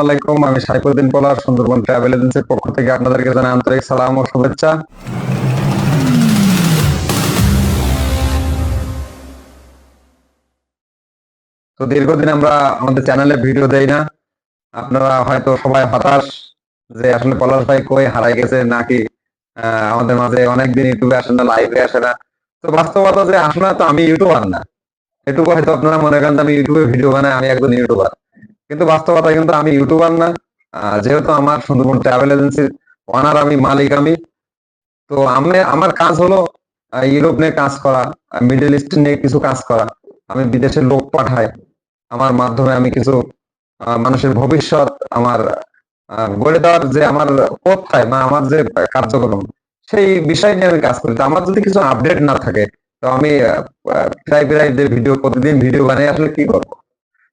আলাইকুম, আমি সাইফুদ্দিন সুন্দরবন ট্রাভেল পক্ষ থেকে আন্তরিক সালাম শুভেচ্ছা। দীর্ঘদিন আমরা আমাদের চ্যানেলে ভিডিও দেই না। আপনারা হয়তো সবাই হতাশ যে আসলে পলাশ ভাই কই, হারাই গেছে নাকি আমাদের মাঝে অনেকদিন ইউটিউবে আসে না লাইভে আসে না। তো বাস্তবতা যে আসলে তো আমি ইউটিউবার না। এটুকু হয়তো আপনারা মনে করেন আমি ইউটিউবে ভিডিও বানাই, আমি একজন ইউটিউবার। কিন্তু বাস্তবতা কিন্তু আমি ইউটিউবার না। যেহেতু আমার সুন্দরবন ট্রাভেল এজেন্সির ওনার আমি, মালিক আমি, তো আমি, আমার কাজ হলো ইউরোপ নিয়ে কাজ করা মিডল ইস্ট নিয়ে কিছু কাজ করা। আমি বিদেশের লোক পাঠাই, আমার মাধ্যমে আমি কিছু মানুষের ভবিষ্যৎ আমার গড়ে দেওয়ার যে আমার পথটাই বা আমার যে কার্যক্রম, সেই বিষয় নিয়ে আমি কাজ করি। তো আমার যদি কিছু আপডেট না থাকে, তো আমি প্রায় প্রায় যে ভিডিও প্রতিদিন ভিডিও বানাই, আসলে কি করব?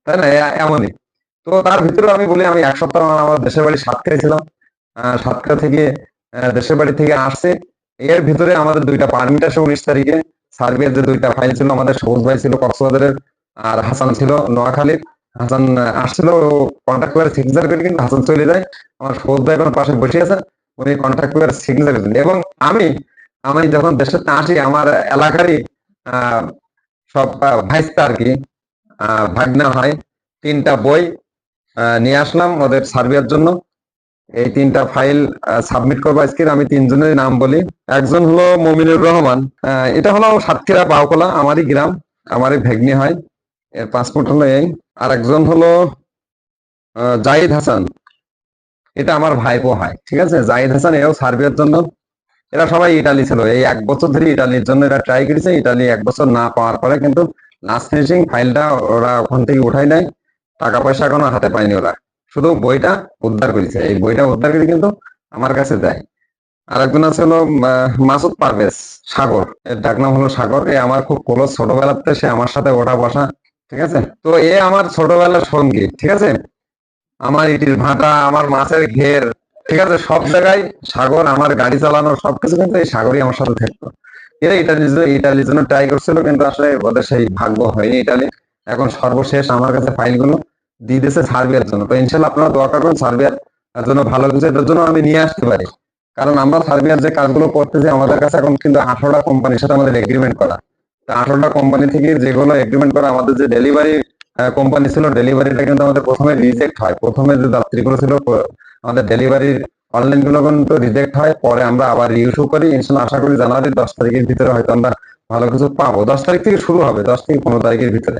তাই না? এমনই। তো তার ভিতরে আমি বলি, আমি এক সপ্তাহ আমার দেশের বাড়ি সাতক্ষীরায় ছিলাম। সাতক্ষীরা থেকে দেশের বাড়ি থেকে আসছে। এর ভিতরে আমাদের দুইটা পারমিট আসে উনিশ তারিখে। সার্বিয়ার যে দুইটা ফাইল ছিল, আমাদের সবুজ ভাই ছিল কক্সবাজারের, আর হাসান ছিল নোয়াখালীর। হাসান আসছিল কন্ট্যাক্ট করে সিগনেচার করে কিন্তু হাসান চলে যায়। আমার সবুজ ভাই এখন পাশে বসে আছে, উনি কন্ট্যাক্ট করে সিগনেচার করেন এবং আমি আমি যখন দেশের আসি, আমার এলাকারই সব ভাইস্তা আর কি ভাগনা হয়, তিনটা বই নিয়ে আসলাম ওদের সার্ভের জন্য। এই তিনটা ফাইল সাবমিট করব আজকে। আমি তিনজনের নাম বলি। একজন হলো মমিনুর রহমান। এটা হলো সাতক্ষীরা বাউকলা, আমারই গ্রাম, আমারই ভেগনি হয়। এর পাসপোর্ট হলো এই। আর একজন হলো জাহিদ হাসান। এটা আমার ভাইপো হয়, ঠিক আছে? জাহিদ হাসান, এও সার্ভের জন্য। এরা সবাই ইটালি ছিল। এই এক বছর ধরে ইটালির জন্য এরা ট্রাই করেছে। ইটালি এক বছর না পাওয়ার পরে কিন্তু লাস্ট ফিনিশিং ফাইলটা ওরা ওখান থেকে উঠাই নেয় টাকা পয়সা এখনও হাতে পায়নি ওরা। শুধু বইটা উদ্ধার করেছে। এই বইটা উদ্ধার করে কিন্তু আমার কাছে দেয় আর একজন আছে হলো মাসুদ পারভেজ সাগর। এর ডাক নাম হলো সাগর। এ আমার খুব ক্লোজ ছোটবেলাতে সে আমার সাথে ওঠা বসা, ঠিক আছে? তো এ আমার ছোটবেলার সঙ্গী, ঠিক আছে? আমার ইটির ভাটা, আমার মাছের ঘের, ঠিক আছে? সব জায়গায় সাগর, আমার গাড়ি চালানো, সবকিছু কিন্তু এই সাগরই আমার সাথে থাকতো। এরা জন্য, ইটালির জন্য ট্রাই করছিল, কিন্তু আসলে ওদের সেই ভাগ্য হয়নি ইটালি এখন সর্বশেষ আমার কাছে ফাইলগুলো দিয়ে দিয়েছে সার্বিয়ার জন্য। তো ইনশাল্লাহ আপনারা দোয়া করবেন সার্বিয়ার জন্য ভালো কিছু। এটার জন্য আমি নিয়ে আসতে পারি। কারণ আমরা সার্বিয়ার যে কাজগুলো করতেছি, আমাদের কাছে এখন কিন্তু আঠারোটা কোম্পানির সাথে আমাদের এগ্রিমেন্ট করা। আঠারোটা কোম্পানি থেকে যেগুলো এগ্রিমেন্ট করা, আমাদের যে ডেলিভারি কোম্পানি ছিল ডেলিভারিটা কিন্তু আমাদের প্রথমে রিজেক্ট হয়। প্রথমে যে যাত্রীগুলো ছিল আমাদের ডেলিভারির অনলাইনগুলো কিন্তু রিজেক্ট হয়। পরে আমরা আবার রিইস্যু করি। ইনশাল্লাহ আশা করি জানুয়ারির দশ তারিখের ভিতরে হয়তো আমরা ভালো কিছু পাবো। দশ তারিখ থেকে শুরু হবে, দশ থেকে পনেরো তারিখের ভিতরে।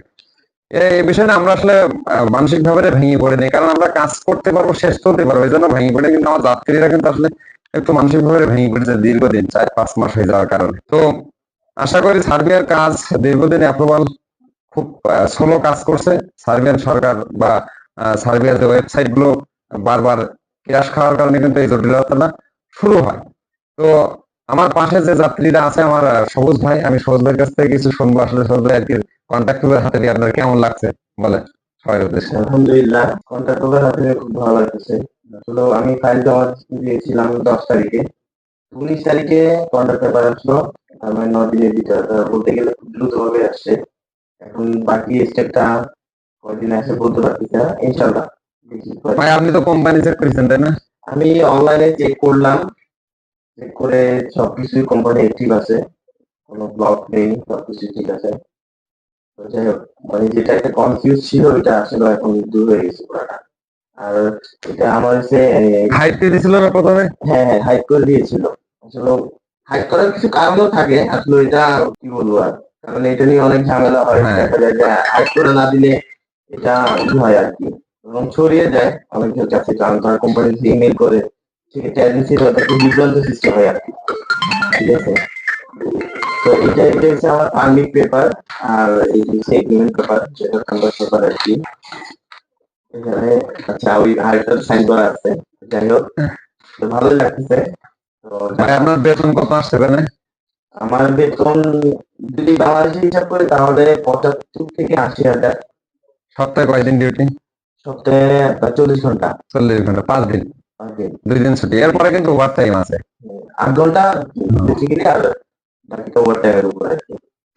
এই বিষয়ে আমরা আসলে মানসিক ভাবে ভেঙে পড়ে নেই। কারণ আমরা কাজ করতে পারব, শেষ করতে পারব, এই জন্য ভেঙে পড়ে। কিন্তু আমার যাত্রীরা কিন্তু আসলে একটু মানসিক ভাবে ভেঙে পড়েছে দীর্ঘদিন, চার পাঁচ মাস হয়ে যাওয়ার কারণে। তো আশা করি সার্বিয়ার কাজ দীর্ঘদিন অ্যাপ্রুভাল, খুব স্লো কাজ করছে। সার্বিয়ান সরকার বা সার্বিয়ার যে ওয়েবসাইটগুলো বারবার ক্রাশ খাওয়ার কারণে কিন্তু এই জটিলতাটা শুরু হয়। তো আমার পাশে যে যাত্রীরা আছে, আমার সবুজ ভাই, আমি সবুজ ভাইয়ের কাছ থেকে কিছু শুনব। আসলে সবুজ ভাই আর কি কন্ট্যাক্ট করে হাতে দিয়ে আপনার কেমন লাগছে? বলে সবার উদ্দেশ্যে। আলহামদুলিল্লাহ কন্ট্যাক্ট করার হাতে খুব ভালো লাগতেছে। আসলে আমি ফাইল জমা দিয়েছিলাম দশ তারিখে। উনিশ তারিখে কন্ট্যাক্ট পেপার আসলো আমি ন দিনের ভিতরে বলতে গেলে খুব দ্রুত ভাবে আসছে। এখন বাকি স্টেপটা কয়দিন আসে বলতে পারতেছি না। ইনশাল্লাহ ভাই আপনি তো কোম্পানি চেক করেছেন তাই না? আমি অনলাইনে চেক করলাম। চেক করে সবকিছুই কোম্পানি অ্যাক্টিভ আছে। কোনো ব্লক নেই সবকিছু ঠিক আছে। যাই হোক মানে যেটা একটা কনফিউজ ছিল এটা আসলে এখন দূর হয়ে গেছে পুরাটা। আর এটা আমার হচ্ছে হাইট দিয়ে দিছিল না প্রথমে? হ্যাঁ হ্যাঁ হাইড করে দিয়েছিল। আসলে হাইড করার কিছু কারণও থাকে আসলে এটা কি বলব আর? কারণ এটা নিয়ে অনেক ঝামেলা হয় হ্যাঁ। দেখা যায় যে করে না দিলে এটা কি হয় আর কি? এবং ছড়িয়ে যায় অনেকের কাছে কারণ তার কোম্পানি ইমেল করে সেক্ষেত্রে এজেন্সির একটা বিভ্রান্ত সিস্টেম হয় আর কি। ঠিক আছে? তো এটা এটা হচ্ছে আমার পেপার আর এই হচ্ছে এগ্রিমেন্ট পেপার যেটা পেপার আর কি এখানে আচ্ছা ওই আরেকটা সাইন করা আছে যাই হোক তো ভালোই লাগতেছে। তো ভাই আপনার বেতন কত আসছে তাই না আমার বেতন যদি বাংলাদেশে হিসাব করি তাহলে পঁচাত্তর থেকে আশি হাজার। সপ্তাহে কয়দিন ডিউটি সপ্তাহে চল্লিশ ঘণ্টা। চল্লিশ ঘণ্টা পাঁচ দিন। দুই দিন ছুটি এরপরে কিন্তু ওভার টাইম আছে। আট ঘণ্টা বেসিক্যালি আর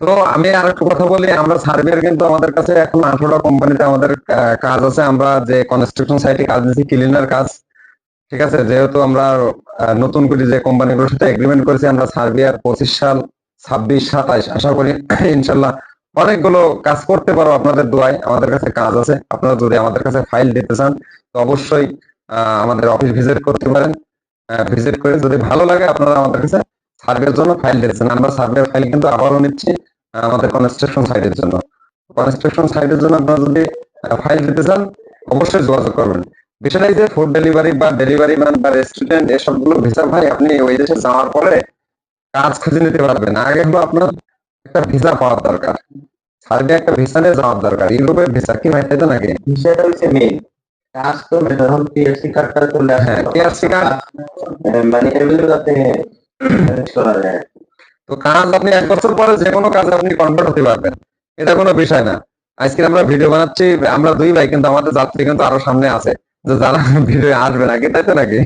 তো আমি আর একটু কথা বলি, আমরা সার্ভের কিন্তু আমাদের কাছে এখন কোম্পানিতে আমাদের কাজ আছে, আমরা যে কনস্ট্রাকশন সাইটে কাজ দিচ্ছি ক্লিনার কাজ। ঠিক আছে? যেহেতু আমরা নতুন করে যে কোম্পানিগুলোর সাথে এগ্রিমেন্ট করেছি, আমরা সার্বিয়ার পঁচিশ সাল, ছাব্বিশ আশা করি ইনশাল্লাহ অনেকগুলো কাজ করতে পারো আপনাদের দোয়ায়, আমাদের কাছে কাজ আছে। আপনারা যদি আমাদের কাছে ফাইল দিতে চান, তো অবশ্যই আমাদের অফিস ভিজিট করতে পারেন। ভিজিট করে যদি ভালো লাগে, আপনারা আমাদের কাছে সার্ভের জন্য ফাইল দিচ্ছেন আমরা সার্ভের ফাইল কিন্তু আবারও নিচ্ছি আমাদের কনস্ট্রাকশন সাইটের জন্য। কনস্ট্রাকশন সাইটের জন্য আপনারা যদি ফাইল দিতে চান অবশ্যই যোগাযোগ করবেন। বিষয়টা যে ফুড ডেলিভারি বা ডেলিভারি ম্যান বা রেস্টুরেন্ট এসবগুলো ভিসা ভাই আপনি ওই দেশে যাওয়ার পরে কাজ খুঁজে নিতে পারবেন। আগে হলো আপনার একটা ভিসা পাওয়ার দরকার। সার্ভে একটা ভিসা নিয়ে যাওয়ার দরকার। ইউরোপের ভিসা কি ভাই তাই নাকি? বিষয়টা হচ্ছে মেইন কাজ তো হল পিএসসি কার্ডটা চলে আসে। হ্যাঁ PRC card। মানে যাতে ম্যানেজ তো কাজ আপনি এক বছর পরে যে কোনো কাজে আপনি কনভার্ট হতে পারবেন। এটা কোনো বিষয় না। আজকে আমরা ভিডিও বানাচ্ছি, আমরা দুই ভাই কিন্তু আমাদের যাত্রী কিন্তু আরও সামনে আছে। যারা ভিডিও আসবে নাকি, তাই তো নাকি?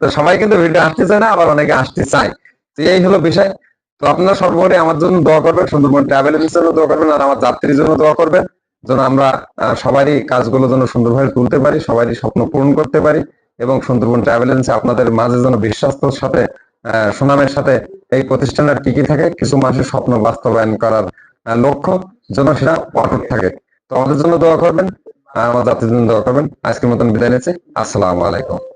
তো সবাই কিন্তু ভিডিও আসতে চায় না, আবার অনেকে আসতে চায়। তো এই হলো বিষয়। তো আপনারা সর্বোপরি আমার জন্য দোয়া করবেন, সুন্দরবন ট্রাভেল এজেন্সির জন্য দোয়া করবেন, আর আমার যাত্রীর জন্য দোয়া করবেন, যেন আমরা সবারই কাজগুলো যেন সুন্দরভাবে তুলতে পারি, সবারই স্বপ্ন পূরণ করতে পারি। এবং সুন্দরবন ট্রাভেল এজেন্সি আপনাদের মাঝে যেন বিশ্বাস্তর সাথে সুনামের সাথে এই প্রতিষ্ঠানের টিকে থাকে, কিছু মানুষের স্বপ্ন বাস্তবায়ন করার লক্ষ্য যেন সেটা অটুট থাকে। তো আমাদের জন্য দোয়া করবেন আমার জাতির জন্য দোয়া করবেন। আজকের মতন বিদায় নিচ্ছি। আসসালামু আলাইকুম।